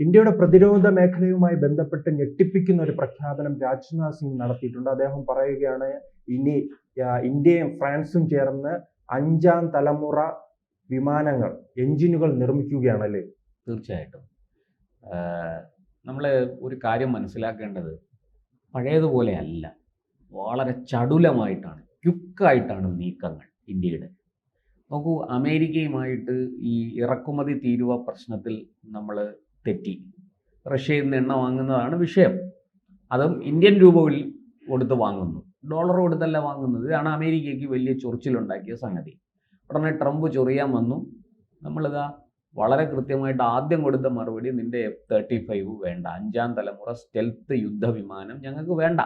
ഇന്ത്യയുടെ പ്രതിരോധ മേഖലയുമായി ബന്ധപ്പെട്ട് ഞെട്ടിപ്പിക്കുന്ന ഒരു പ്രഖ്യാപനം രാജ്നാഥ് സിംഗ് നടത്തിയിട്ടുണ്ട്. അദ്ദേഹം പറയുകയാണ് ഇനി ഇന്ത്യയും ഫ്രാൻസും ചേർന്ന് അഞ്ചാം തലമുറ വിമാനങ്ങൾ എഞ്ചിനുകൾ നിർമ്മിക്കുകയാണല്ലേ? തീർച്ചയായിട്ടും. നമ്മൾ ഒരു കാര്യം മനസ്സിലാക്കേണ്ടത് പഴയതുപോലെ അല്ല വളരെ ചടുലമായിട്ടാണ് ക്യുക്കായിട്ടാണ് നീക്കങ്ങൾ ഇന്ത്യയുടെ. നോക്കൂ അമേരിക്കയുമായിട്ട് ഈ ഇറക്കുമതി തീരുവ പ്രശ്നത്തിൽ നമ്മൾ തെറ്റി. റഷ്യയിൽ നിന്ന് എണ്ണ വാങ്ങുന്നതാണ് വിഷയം. അതും ഇന്ത്യൻ രൂപയിൽ കൊടുത്ത് വാങ്ങുന്നു. ഡോളർ കൊടുത്തല്ല വാങ്ങുന്നത്. ഇതാണ് അമേരിക്കയ്ക്ക് വലിയ ചൊറിച്ചിലുണ്ടാക്കിയ സംഗതി. ഉടനെ ട്രംപ് ചൊറിയാൻ വന്നു. നമ്മളിതാ വളരെ കൃത്യമായിട്ട് ആദ്യം കൊടുത്ത മറുപടി നിന്റെ എഫ് തേർട്ടി ഫൈവ് വേണ്ട. അഞ്ചാം തലമുറ സ്റ്റെൽത്ത് യുദ്ധവിമാനം ഞങ്ങൾക്ക് വേണ്ട.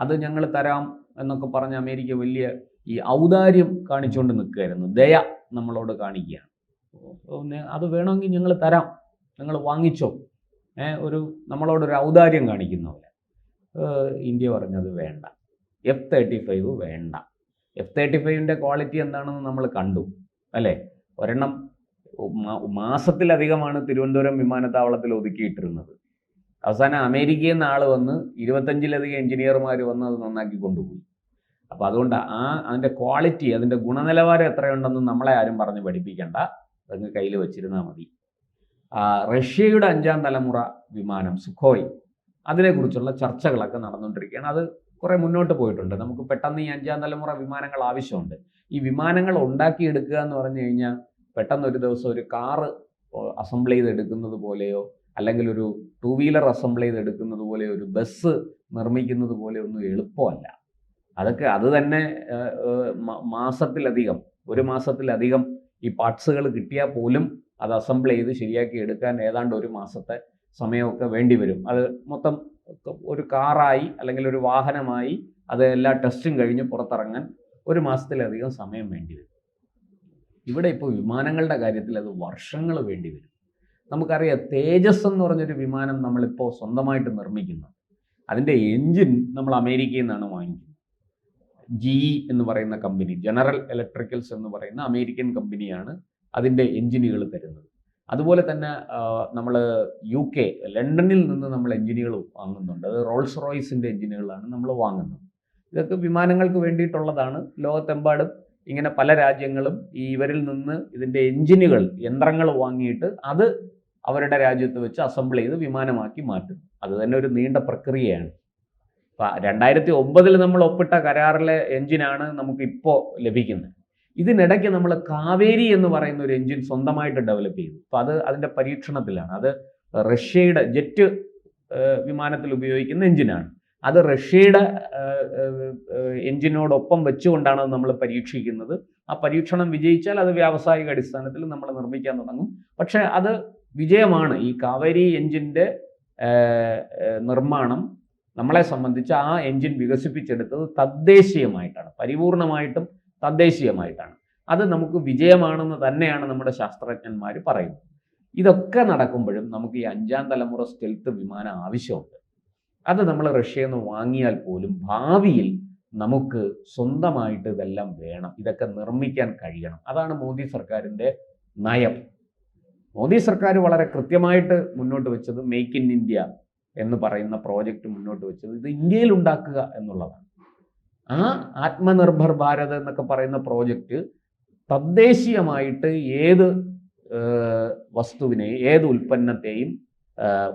അത് ഞങ്ങൾ തരാം എന്നൊക്കെ പറഞ്ഞ് അമേരിക്ക വലിയ ഈ ഔദാര്യം കാണിച്ചുകൊണ്ട് നിൽക്കുകയായിരുന്നു. ദയ നമ്മളോട് കാണിക്കുകയാണ്. അത് വേണമെങ്കിൽ ഞങ്ങൾ തരാം. നിങ്ങൾ വാങ്ങിച്ചോ. ഒരു നമ്മളോടൊരു ഔദാര്യം കാണിക്കുന്ന പോലെ. ഇന്ത്യ പറഞ്ഞത് വേണ്ട. എഫ് തേർട്ടി ഫൈവ് വേണ്ട. എഫ് തേർട്ടി ഫൈവിന്റെ ക്വാളിറ്റി എന്താണെന്ന് നമ്മൾ കണ്ടു. അല്ലേ? ഒരെണ്ണം മാസത്തിലധികമാണ് തിരുവനന്തപുരം വിമാനത്താവളത്തിൽ ഒതുക്കിയിട്ടിരുന്നത്. അവസാനം അമേരിക്കയിൽ നിന്ന് ആൾ വന്ന് ഇരുപത്തഞ്ചിലധികം എഞ്ചിനീയർമാർ വന്ന് അത് നന്നാക്കി കൊണ്ടുപോയി. അപ്പോൾ അതുകൊണ്ട് ആ അതിന്റെ ക്വാളിറ്റി അതിന്റെ ഗുണനിലവാരം എത്രയുണ്ടെന്ന് നമ്മളെ ആരും പറഞ്ഞ് പഠിപ്പിക്കേണ്ട. അതങ്ങ് കയ്യിൽ വെച്ചിരുന്നാൽ മതി. റഷ്യയുടെ അഞ്ചാം തലമുറ വിമാനം സുഖോയ് അതിനെക്കുറിച്ചുള്ള ചർച്ചകളൊക്കെ നടന്നുകൊണ്ടിരിക്കുകയാണ്. അത് കുറേ മുന്നോട്ട് പോയിട്ടുണ്ട്. നമുക്ക് പെട്ടെന്ന് ഈ അഞ്ചാം തലമുറ വിമാനങ്ങൾ ആവശ്യമുണ്ട്. ഈ വിമാനങ്ങൾ ഉണ്ടാക്കിയെടുക്കുക എന്ന് പറഞ്ഞു കഴിഞ്ഞാൽ പെട്ടെന്ന് ഒരു ദിവസം ഒരു കാറ് അസംബിൾ ചെയ്തെടുക്കുന്നത് പോലെയോ അല്ലെങ്കിൽ ഒരു ടു വീലർ അസംബിൾ ചെയ്തെടുക്കുന്നത് പോലെയോ ഒരു ബസ് നിർമ്മിക്കുന്നത് പോലെ ഒന്നും എളുപ്പമല്ല. അതൊക്കെ അത് തന്നെ മാസത്തിലധികം ഒരു മാസത്തിലധികം ഈ പാർട്സുകൾ കിട്ടിയാൽ പോലും അത് അസംബിൾ ചെയ്ത് ശരിയാക്കി എടുക്കാൻ ഏതാണ്ട് ഒരു മാസത്തെ സമയമൊക്കെ വേണ്ടി വരും. അത് മൊത്തം ഒരു കാറായി അല്ലെങ്കിൽ ഒരു വാഹനമായി അത് എല്ലാ ടെസ്റ്റും കഴിഞ്ഞ് പുറത്തിറങ്ങാൻ ഒരു മാസത്തിലധികം സമയം വേണ്ടി വരും. ഇവിടെ ഇപ്പോൾ വിമാനങ്ങളുടെ കാര്യത്തിൽ അത് വർഷങ്ങൾ വേണ്ടി വരും. നമുക്കറിയാം തേജസ് എന്ന് പറഞ്ഞൊരു വിമാനം നമ്മളിപ്പോൾ സ്വന്തമായിട്ട് നിർമ്മിക്കുന്നു അതിന്റെ എൻജിൻ നമ്മൾ അമേരിക്കയിൽ നിന്നാണ് വാങ്ങിക്കുന്നത്. ജി എന്ന് പറയുന്ന കമ്പനി ജനറൽ ഇലക്ട്രിക്കൽസ് എന്ന് പറയുന്ന അമേരിക്കൻ കമ്പനിയാണ് അതിന്റെ എൻജിനുകൾ തരുന്നത്. അതുപോലെ തന്നെ നമ്മൾ യു കെ ലണ്ടനിൽ നിന്ന് നമ്മൾ എൻജിനുകൾ വാങ്ങുന്നുണ്ട്. അത് റോൾസ് റോയ്സിന്റെ എൻജിനുകളാണ് നമ്മൾ വാങ്ങുന്നത്. ഇതൊക്കെ വിമാനങ്ങൾക്ക് വേണ്ടിയിട്ടുള്ളതാണ്. ലോകത്തെമ്പാടും ഇങ്ങനെ പല രാജ്യങ്ങളും ഈ ഇവരിൽ നിന്ന് ഇതിന്റെ എൻജിനുകൾ യന്ത്രങ്ങൾ വാങ്ങിയിട്ട് അത് അവരുടെ രാജ്യത്ത് വെച്ച് അസംബിൾ ചെയ്ത് വിമാനമാക്കി മാറ്റും അത് തന്നെ ഒരു നീണ്ട പ്രക്രിയയാണ്. ഇപ്പം രണ്ടായിരത്തി ഒമ്പതിൽ നമ്മൾ ഒപ്പിട്ട കരാറിലെ എൻജിനാണ് നമുക്ക് ഇപ്പോൾ ലഭിക്കുന്നത്. ഇതിനിടയ്ക്ക് നമ്മൾ കാവേരി എന്ന് പറയുന്ന ഒരു എൻജിൻ സ്വന്തമായിട്ട് ഡെവലപ്പ് ചെയ്തു. അപ്പോൾ അത് അതിന്റെ പരീക്ഷണത്തിലാണ്. അത് റഷ്യയുടെ ജെറ്റ് വിമാനത്തിൽ ഉപയോഗിക്കുന്ന എഞ്ചിനാണ് അത് റഷ്യയുടെ എഞ്ചിനോടൊപ്പം വെച്ചുകൊണ്ടാണ് നമ്മൾ പരീക്ഷിക്കുന്നത്. ആ പരീക്ഷണം വിജയിച്ചാൽ അത് വ്യാവസായിക അടിസ്ഥാനത്തിൽ നമ്മൾ നിർമ്മിക്കാൻ തുടങ്ങും. പക്ഷേ അത് വിജയമാണ്. ഈ കാവേരി എഞ്ചിന്റെ നിർമ്മാണം നമ്മളെ സംബന്ധിച്ച് ആ എഞ്ചിൻ വികസിപ്പിച്ചെടുത്തത് തദ്ദേശീയമായിട്ടാണ്. പരിപൂർണമായിട്ടും തദ്ദേശീയമായിട്ടാണ്. അത് നമുക്ക് വിജയമാണെന്ന് തന്നെയാണ് നമ്മുടെ ശാസ്ത്രജ്ഞന്മാർ പറയുന്നത്. ഇതൊക്കെ നടക്കുമ്പോഴും നമുക്ക് ഈ അഞ്ചാം തലമുറ സ്റ്റെൽത്ത് വിമാനം ആവശ്യമുണ്ട്. അത് നമ്മൾ റഷ്യയിൽ നിന്ന് വാങ്ങിയാൽ പോലും ഭാവിയിൽ നമുക്ക് സ്വന്തമായിട്ട് ഇതെല്ലാം വേണം. ഇതൊക്കെ നിർമ്മിക്കാൻ കഴിയണം. അതാണ് മോദി സർക്കാരിന്റെ നയം. മോദി സർക്കാർ വളരെ കൃത്യമായിട്ട് മുന്നോട്ട് വെച്ചത് മേക്ക് ഇൻ ഇന്ത്യ എന്ന് പറയുന്ന പ്രോജക്റ്റ് മുന്നോട്ട് വെച്ചത്. ഇത് ഇന്ത്യയിൽ ഉണ്ടാക്കുക എന്നുള്ളതാണ്. ആ ആത്മനിർഭർ ഭാരത് എന്നൊക്കെ പറയുന്ന പ്രോജക്റ്റ് തദ്ദേശീയമായിട്ട് ഏത് വസ്തുവിനെ ഏത് ഉൽപ്പന്നത്തെയും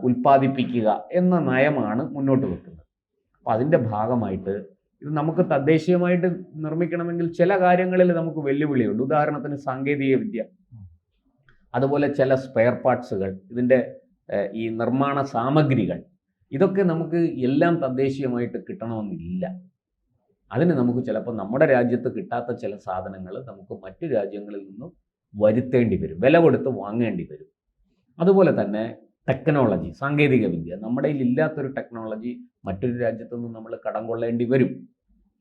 ഉൽപ്പാദിപ്പിക്കുക എന്ന നയമാണ് മുന്നോട്ട് വെക്കുന്നത്. അപ്പം അതിന്റെ ഭാഗമായിട്ട് ഇത് നമുക്ക് തദ്ദേശീയമായിട്ട് നിർമ്മിക്കണമെങ്കിൽ ചില കാര്യങ്ങളിൽ നമുക്ക് വെല്ലുവിളിയുണ്ട്. ഉദാഹരണത്തിന് സാങ്കേതിക വിദ്യ അതുപോലെ ചില സ്പെയർ പാർട്സുകൾ ഇതിന്റെ ഈ നിർമ്മാണ സാമഗ്രികൾ ഇതൊക്കെ നമുക്ക് എല്ലാം തദ്ദേശീയമായിട്ട് കിട്ടണമെന്നില്ല. അതിന് നമുക്ക് ചിലപ്പോൾ നമ്മുടെ രാജ്യത്ത് കിട്ടാത്ത ചില സാധനങ്ങൾ നമുക്ക് മറ്റു രാജ്യങ്ങളിൽ നിന്നും വരുത്തേണ്ടി വരും. വില കൊടുത്ത് വാങ്ങേണ്ടി വരും. അതുപോലെ തന്നെ ടെക്നോളജി സാങ്കേതിക വിദ്യ നമ്മുടെ ഇല്ലാത്തൊരു ടെക്നോളജി മറ്റൊരു രാജ്യത്തു നിന്ന് നമ്മൾ കടം കൊള്ളേണ്ടി വരും.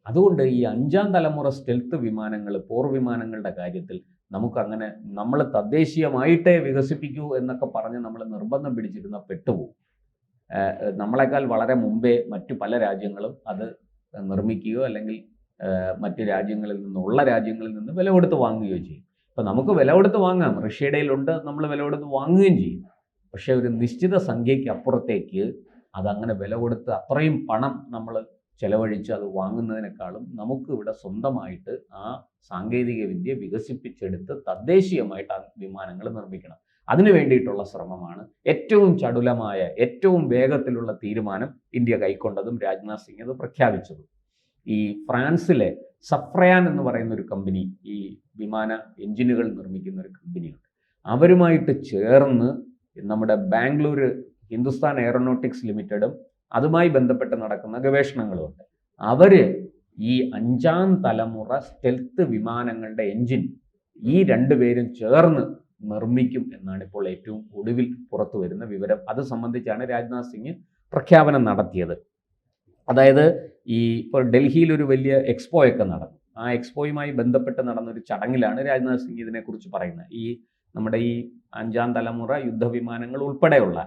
അതുകൊണ്ട് ഈ അഞ്ചാം തലമുറ സ്റ്റെൽത്ത് വിമാനങ്ങൾ പോർ വിമാനങ്ങളുടെ കാര്യത്തിൽ നമുക്കങ്ങനെ നമ്മൾ തദ്ദേശീയമായിട്ടേ വികസിപ്പിക്കൂ എന്നൊക്കെ പറഞ്ഞ് നമ്മൾ നിർബന്ധം പിടിച്ചിരുന്ന പെട്ടുപോകും നമ്മളെക്കാൾ വളരെ മുമ്പേ മറ്റു പല രാജ്യങ്ങളും അത് നിർമ്മിക്കുകയോ അല്ലെങ്കിൽ മറ്റു രാജ്യങ്ങളിൽ നിന്നുള്ള രാജ്യങ്ങളിൽ നിന്ന് വില കൊടുത്ത് വാങ്ങുകയോ ചെയ്യും. ഇപ്പം നമുക്ക് വില കൊടുത്ത് വാങ്ങാം. റഷ്യയുടെയിലുണ്ട് നമ്മൾ വില കൊടുത്ത് വാങ്ങുകയും ചെയ്യും. പക്ഷേ ഒരു നിശ്ചിത സംഖ്യയ്ക്ക് അപ്പുറത്തേക്ക് അതങ്ങനെ വില കൊടുത്ത് അത്രയും പണം നമ്മൾ ചെലവഴിച്ച് അത് വാങ്ങുന്നതിനേക്കാളും നമുക്ക് ഇവിടെ സ്വന്തമായിട്ട് ആ സാങ്കേതിക വിദ്യ വികസിപ്പിച്ചെടുത്ത് തദ്ദേശീയമായിട്ട് ആ വിമാനങ്ങൾ നിർമ്മിക്കണം. അതിനു വേണ്ടിയിട്ടുള്ള ശ്രമമാണ്. ഏറ്റവും ചടുലമായ ഏറ്റവും വേഗത്തിലുള്ള തീരുമാനം ഇന്ത്യ കൈക്കൊണ്ടതും രാജ്നാഥ് സിംഗ് അത് പ്രഖ്യാപിച്ചതും. ഈ ഫ്രാൻസിലെ സഫ്രയാൻ എന്ന് പറയുന്ന ഒരു കമ്പനി ഈ വിമാന എഞ്ചിനുകൾ നിർമ്മിക്കുന്ന ഒരു കമ്പനിയുണ്ട് അവരുമായിട്ട് ചേർന്ന് നമ്മുടെ ബാംഗ്ലൂർ ഹിന്ദുസ്ഥാൻ എയറോനോട്ടിക്സ് ലിമിറ്റഡും അതുമായി ബന്ധപ്പെട്ട് നടക്കുന്ന ഗവേഷണങ്ങളുമുണ്ട് അവർ ഈ അഞ്ചാം തലമുറ സ്റ്റെൽത്ത് വിമാനങ്ങളുടെ എഞ്ചിൻ ഈ രണ്ടുപേരും ചേർന്ന് നിർമ്മിക്കും എന്നാണ് ഇപ്പോൾ ഏറ്റവും ഒടുവിൽ പുറത്തു വരുന്ന വിവരം. അത് സംബന്ധിച്ചാണ് രാജ്നാഥ് സിംഗ് പ്രഖ്യാപനം നടത്തിയത്. അതായത് ഈ ഇപ്പോൾ ഡൽഹിയിൽ ഒരു വലിയ എക്സ്പോ ഒക്കെ നടന്നു. ആ എക്സ്പോയുമായി ബന്ധപ്പെട്ട് നടന്ന ഒരു ചടങ്ങിലാണ് രാജ്നാഥ് സിംഗ് ഇതിനെക്കുറിച്ച് പറയുന്നത്. ഈ നമ്മുടെ ഈ അഞ്ചാം തലമുറ യുദ്ധവിമാനങ്ങൾ ഉൾപ്പെടെയുള്ള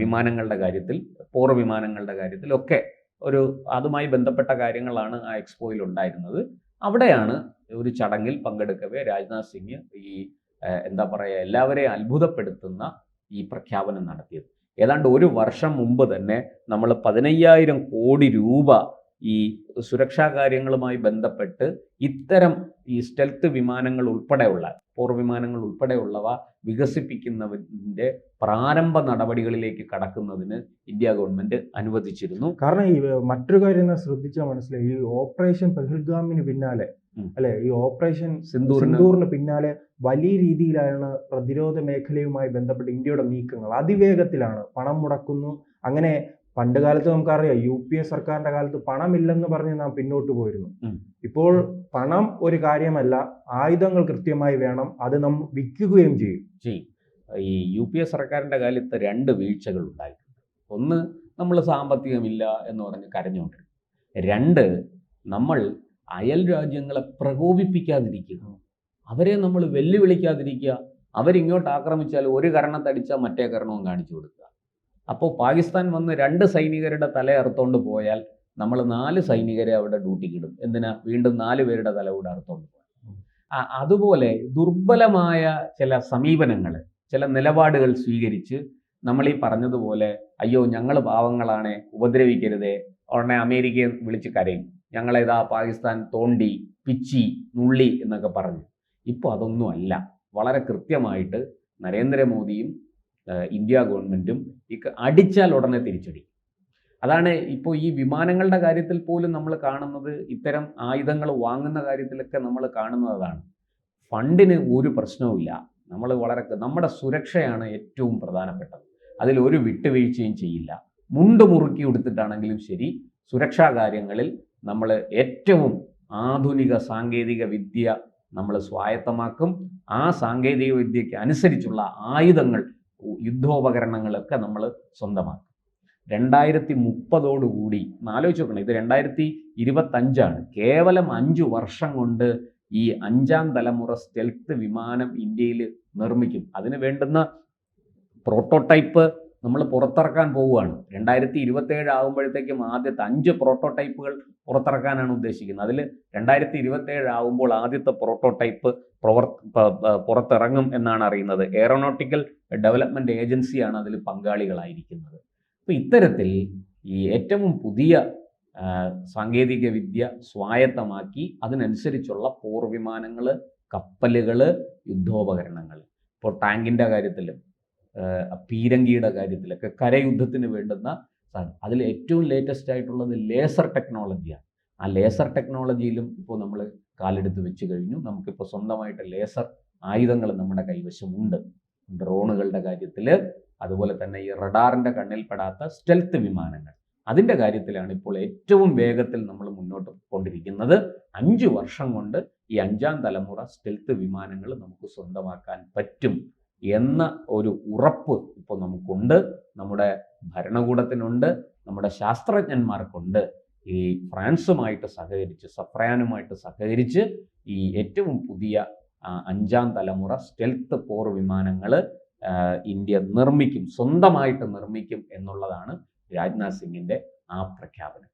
വിമാനങ്ങളുടെ കാര്യത്തിൽ പോർ വിമാനങ്ങളുടെ കാര്യത്തിലൊക്കെ ഒരു അതുമായി ബന്ധപ്പെട്ട കാര്യങ്ങളാണ് ആ എക്സ്പോയിൽ ഉണ്ടായിരുന്നത്. അവിടെയാണ് ഒരു ചടങ്ങിൽ പങ്കെടുക്കവേ രാജ്നാഥ് സിംഗ് ഈ എന്താ പറയുക എല്ലാവരെയും അത്ഭുതപ്പെടുത്തുന്ന ഈ പ്രഖ്യാപനം നടത്തിയത് ഏതാണ്ട് ഒരു വർഷം മുമ്പ് തന്നെ നമ്മൾ പതിനയ്യായിരം കോടി രൂപ ഈ സുരക്ഷാ കാര്യങ്ങളുമായി ബന്ധപ്പെട്ട് ഇത്തരം ഈ സ്റ്റെൽത്ത് വിമാനങ്ങൾ ഉൾപ്പെടെയുള്ള പോർ വിമാനങ്ങൾ ഉൾപ്പെടെയുള്ളവ വികസിപ്പിക്കുന്നതിന്റെ പ്രാരംഭ നടപടികളിലേക്ക് കടക്കുന്നതിന് ഇന്ത്യ ഗവൺമെന്റ് അനുവദിച്ചിരുന്നു കാരണം ഈ മറ്റൊരു കാര്യം ശ്രദ്ധിച്ചാൽ മനസ്സിലായി ഈ ഓപ്പറേഷൻ പെഹൽഗാമിന് പിന്നാലെ. അല്ലെ? ഈ ഓപ്പറേഷൻ സിന്ദൂറിന് പിന്നാലെ വലിയ രീതിയിലാണ് പ്രതിരോധ മേഖലയുമായി ബന്ധപ്പെട്ട് ഇന്ത്യയുടെ നീക്കങ്ങൾ. അതിവേഗത്തിലാണ്. പണം മുടക്കുന്നു. അങ്ങനെ പണ്ട് കാലത്ത് നമുക്കറിയാം യു പി എ സർക്കാരിന്റെ കാലത്ത് പണമില്ലെന്ന് പറഞ്ഞ് നാം പിന്നോട്ട് പോയിരുന്നു. ഇപ്പോൾ പണം ഒരു കാര്യമല്ല ആയുധങ്ങൾ കൃത്യമായി വേണം അത് നാം വിൽക്കുകയും ചെയ്യും. ചെയ്യും. ഈ യു പി എ സർക്കാരിന്റെ കാലത്ത് രണ്ട് വീഴ്ചകൾ ഉണ്ടായിട്ടുണ്ട്. ഒന്ന് നമ്മൾ സാമ്പത്തികമില്ല എന്ന് പറഞ്ഞ് കരഞ്ഞുകൊണ്ടിരുന്നു. രണ്ട് നമ്മൾ അയൽ രാജ്യങ്ങളെ പ്രകോപിപ്പിക്കാതിരിക്കുക. അവരെ നമ്മൾ വെല്ലുവിളിക്കാതിരിക്കുക. അവരിങ്ങോട്ട് ആക്രമിച്ചാൽ ഒരു കരണത്തടിച്ചാൽ മറ്റേ കരണവും കാണിച്ചു കൊടുക്കുക. അപ്പോൾ പാകിസ്ഥാൻ വന്ന് രണ്ട് സൈനികരുടെ തല അറുത്തോണ്ട് പോയാൽ നമ്മൾ നാല് സൈനികരെ അവിടെ ഡ്യൂട്ടിക്കിടും എന്തിനാ? വീണ്ടും നാല് പേരുടെ തല കൂടെ അറുത്തോണ്ട് പോയാൽ. അതുപോലെ ദുർബലമായ ചില സമീപനങ്ങൾ ചില നിലപാടുകൾ സ്വീകരിച്ച് നമ്മൾ ഈ പറഞ്ഞതുപോലെ അയ്യോ ഞങ്ങൾ പാവങ്ങളാണ് ഉപദ്രവിക്കരുതേ ഉടനെ അമേരിക്കയെ വിളിച്ച് കരയും. ഞങ്ങളേതാ പാകിസ്ഥാൻ തോണ്ടി പിച്ചി നുള്ളി എന്നൊക്കെ പറഞ്ഞു. ഇപ്പോൾ അതൊന്നുമല്ല. വളരെ കൃത്യമായിട്ട് നരേന്ദ്രമോദിയും ഇന്ത്യ ഗവൺമെന്റും ഈ അടിച്ചാൽ ഉടനെ തിരിച്ചടി. അതാണ് ഇപ്പോൾ ഈ വിമാനങ്ങളുടെ കാര്യത്തിൽ പോലും നമ്മൾ കാണുന്നത് ഇത്തരം ആയുധങ്ങൾ വാങ്ങുന്ന കാര്യത്തിലൊക്കെ നമ്മൾ കാണുന്നതാണ്. ഫണ്ടിന് ഒരു പ്രശ്നവുമില്ല. നമ്മൾ വളരെ നമ്മുടെ സുരക്ഷയാണ് ഏറ്റവും പ്രധാനപ്പെട്ടത്. അതിൽ ഒരു വിട്ടുവീഴ്ചയും ചെയ്യില്ല. മുണ്ട് മുറുക്കി കൊടുത്തിട്ടാണെങ്കിലും ശരി സുരക്ഷാ കാര്യങ്ങളിൽ നമ്മൾ ഏറ്റവും ആധുനിക സാങ്കേതിക വിദ്യ നമ്മൾ സ്വായത്തമാക്കും. ആ സാങ്കേതിക വിദ്യയ്ക്ക് അനുസരിച്ചുള്ള ആയുധങ്ങൾ യുദ്ധോപകരണങ്ങളൊക്കെ നമ്മൾ സ്വന്തമാക്കും. രണ്ടായിരത്തി മുപ്പതോടുകൂടി ആലോചിച്ച് നോക്കണം ഇത് രണ്ടായിരത്തി ഇരുപത്തഞ്ചാണ് കേവലം അഞ്ചു വർഷം കൊണ്ട് ഈ അഞ്ചാം തലമുറ സ്റ്റെൽത്ത് വിമാനം ഇന്ത്യയിൽ നിർമ്മിക്കും. അതിന് വേണ്ടുന്ന പ്രോട്ടോടൈപ്പ് നമ്മൾ പുറത്തിറക്കാൻ പോവുകയാണ്. രണ്ടായിരത്തി ഇരുപത്തേഴ് ആകുമ്പോഴത്തേക്കും ആദ്യത്തെ അഞ്ച് പ്രോട്ടോടൈപ്പുകൾ പുറത്തിറക്കാനാണ് ഉദ്ദേശിക്കുന്നത്. അതിൽ രണ്ടായിരത്തി ഇരുപത്തേഴ് ആകുമ്പോൾ ആദ്യത്തെ പ്രോട്ടോടൈപ്പ് പ്രവർ പുറത്തിറങ്ങും എന്നാണ് അറിയുന്നത്. എയറോനോട്ടിക്കൽ ഡെവലപ്മെന്റ് ഏജൻസിയാണ് അതിൽ പങ്കാളികളായിരിക്കുന്നത്. അപ്പോൾ ഇത്തരത്തിൽ ഈ ഏറ്റവും പുതിയ സാങ്കേതിക വിദ്യ സ്വായത്തമാക്കി അതിനനുസരിച്ചുള്ള പോർവിമാനങ്ങൾ കപ്പലുകൾ യുദ്ധോപകരണങ്ങൾ ഇപ്പോൾ ടാങ്കിന്റെ കാര്യത്തിലും പീരങ്കിയുടെ കാര്യത്തിലൊക്കെ കരയുദ്ധത്തിന് വേണ്ടുന്ന സാധനം. അതിൽ ഏറ്റവും ലേറ്റസ്റ്റ് ആയിട്ടുള്ളത് ലേസർ ടെക്നോളജിയാണ് ആ ലേസർ ടെക്നോളജിയിലും ഇപ്പോൾ നമ്മൾ കാലെടുത്ത് വെച്ച് കഴിഞ്ഞു. നമുക്കിപ്പോൾ സ്വന്തമായിട്ട് ലേസർ ആയുധങ്ങൾ നമ്മുടെ കൈവശമുണ്ട്. ഡ്രോണുകളുടെ കാര്യത്തിൽ അതുപോലെ തന്നെ ഈ റഡാറിന്റെ കണ്ണിൽപ്പെടാത്ത സ്റ്റെൽത്ത് വിമാനങ്ങൾ. അതിന്റെ കാര്യത്തിലാണ് ഇപ്പോൾ ഏറ്റവും വേഗത്തിൽ നമ്മൾ മുന്നോട്ട് കൊണ്ടിരിക്കുന്നത് അഞ്ച് വർഷം കൊണ്ട് ഈ അഞ്ചാം തലമുറ സ്റ്റെൽത്ത് വിമാനങ്ങൾ നമുക്ക് സ്വന്തമാക്കാൻ പറ്റും. എന്ന ഒരു ഉറപ്പ് ഇപ്പോൾ നമുക്കുണ്ട്. നമ്മുടെ ഭരണകൂടത്തിനുണ്ട്. നമ്മുടെ ശാസ്ത്രജ്ഞന്മാർക്കുണ്ട്. ഈ ഫ്രാൻസുമായിട്ട് സഹകരിച്ച് സഫ്രാനുമായിട്ട് സഹകരിച്ച് ഈ ഏറ്റവും പുതിയ അഞ്ചാം തലമുറ സ്റ്റെൽത്ത് പോർ വിമാനങ്ങൾ ഇന്ത്യ നിർമ്മിക്കും സ്വന്തമായിട്ട് നിർമ്മിക്കും എന്നുള്ളതാണ് രാജ്നാഥ് സിംഗിന്റെ ആ പ്രഖ്യാപനം.